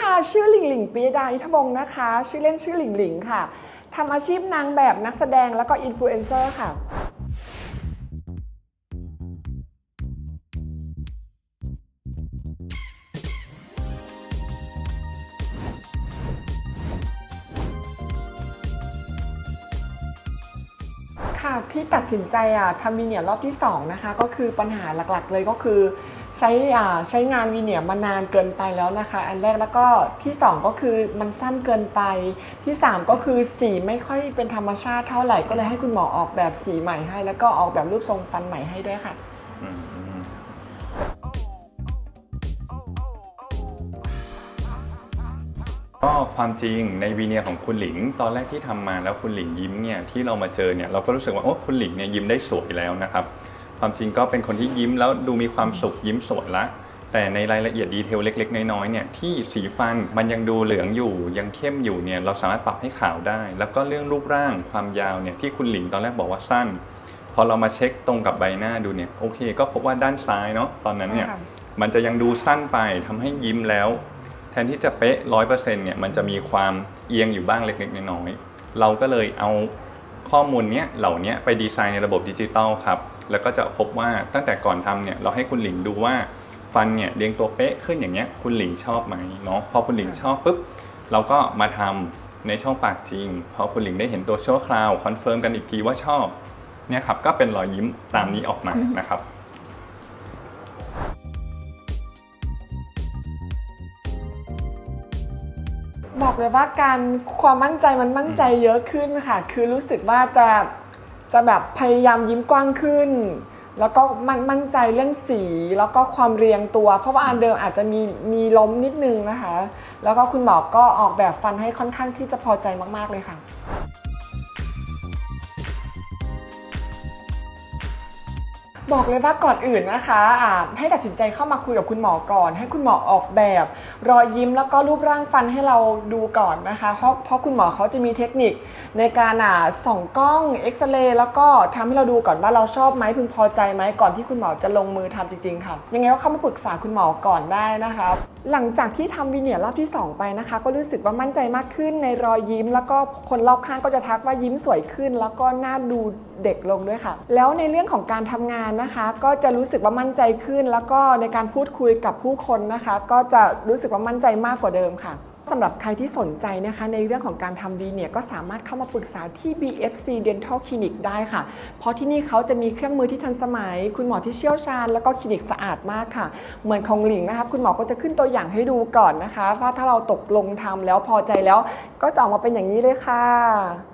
ค่ะ ชื่อหลิงหลิงปียดาอิทธบงนะคะ ชื่อเล่นชื่อหลิงหลิงค่ะทำอาชีพนางแบบนักแสดงแล้วก็อินฟลูเอนเซอร์ค่ะ ค่ะที่ตัดสินใจอะทำวีเนียร์รอบที่ 2 นะคะ ก็คือปัญหาหลักๆเลยก็คือ ใช้อ่าใช้งานวีเนียมานานเกินไปแล้วนะคะ อันแรกแล้วก็ที่2ก็คือมันสั้นเกินไป ที่ 3 ก็คือสีไม่ค่อยเป็นธรรมชาติเท่าไหร่ก็เลยให้คุณหมอออกแบบสีใหม่ให้ แล้วก็ออกแบบรูปทรงฟันใหม่ให้ด้วยค่ะ ก็ความจริงในวีเนียของคุณหลิง ตอนแรกที่ทำมาแล้วคุณหลิงยิ้มเนี่ยที่เรามาเจอเนี่ยเราก็รู้สึกว่าโอ้คุณหลิงเนี่ยยิ้มได้สวยแล้วนะครับ ความจริงก็เป็นคนที่ยิ้มแล้วดูมีความสุขยิ้มสวยละแต่ในรายละเอียดดีเทลเล็ก ๆ น้อยๆเนี่ยที่สีฟันมันยังดูเหลืองอยู่ยังเข้มอยู่เนี่ยเราสามารถปรับให้ขาวได้ แล้วก็เรื่องรูปร่างความยาวเนี่ยที่คุณหลิงตอนแรกบอกว่าสั้น พอเรามาเช็คตรงกับใบหน้าดูเนี่ยโอเค ก็พบว่าด้านซ้ายเนาะตอนนั้นเนี่ยใช่ค่ะมันจะยังดูสั้นไปทำให้ยิ้มแล้ว แทนที่จะเป๊ะร้อยเปอร์เซ็นต์เนี่ยมันจะมีความเอียงอยู่บ้างเล็กๆน้อยๆเราก็เลยเอา ข้อมูลเนี้ยเหล่าเนี้ยไปดีไซน์ในระบบดิจิตอลครับ แล้วก็จะพบว่าตั้งแต่ก่อนทำเนี่ยเราให้คุณหลิงดูว่าฟันเนี่ยเรียงตัวเป๊ะขึ้นอย่างเงี้ยคุณหลิงชอบไหมเนาะพอคุณหลิงชอบปุ๊บเราก็มาทำในช่องปากจริงพอคุณหลิงได้เห็นตัวชั่วคราวคอนเฟิร์มกันอีกทีว่าชอบเนี่ยครับก็เป็นรอยยิ้มตามนี้ออกมานะครับ บอกเลยว่าการความมั่นใจมันมั่นใจเยอะขึ้นค่ะ คือรู้สึกว่าจะจะแบบพยายามยิ้มกว้างขึ้น แล้วก็มันมั่นใจเรื่องสี แล้วก็ความเรียงตัว เพราะว่าอันเดิมอาจจะมีมีล้มนิดนึงนะคะ แล้วก็คุณหมอก็ออกแบบฟันให้ค่อนข้างที่จะพอใจมากๆเลยค่ะ บอกเลยว่าก่อนอื่นนะคะอ่าให้ตัดสินใจเข้ามาคุยกับคุณหมอก่อน ให้คุณหมอออกแบบ รอยยิ้มแล้วก็รูปร่างฟันให้เราดูก่อนนะคะ เพราะเพราะคุณหมอเขาจะมีเทคนิคในการอ่าส่องกล้องเอ็กซเรย์แล้วก็ทำให้เราดูก่อนว่าเราชอบไหมพึงพอใจไหมก่อนที่คุณหมอจะลงมือทำจริงๆค่ะ ยังไงก็เข้ามาปรึกษาคุณหมอก่อนได้นะคะ หลังจากที่ทำวีเนียร์รอบที่ 2 ไปนะคะ ก็รู้สึกว่ามั่นใจมากขึ้นในรอยยิ้ม แล้วก็คนรอบข้างก็จะทักว่ายิ้มสวยขึ้น แล้วก็หน้าดูเด็กลงด้วยค่ะ แล้วในเรื่องของการทำงานนะคะก็จะรู้สึกว่ามั่นใจขึ้น แล้วก็ในการพูดคุยกับผู้คนนะคะ ก็จะรู้สึกว่ามั่นใจมากกว่าเดิมค่ะสำหรับใครที่สนใจนะคะในเรื่องของการทำวีเนี่ยก็สามารถเข้ามาปรึกษาที่ BFC Dental Clinic ได้ค่ะ เพราะที่นี่เขาจะมีเครื่องมือที่ทันสมัย คุณหมอที่เชี่ยวชาญ แล้วก็คลินิกสะอาดมากค่ะ เหมือนของหลิงนะคะคุณหมอก็จะขึ้นตัวอย่างให้ดูก่อนนะคะ ว่าถ้าเราตกลงทำแล้วพอใจแล้ว ก็จะออกมาเป็นอย่างนี้เลยค่ะ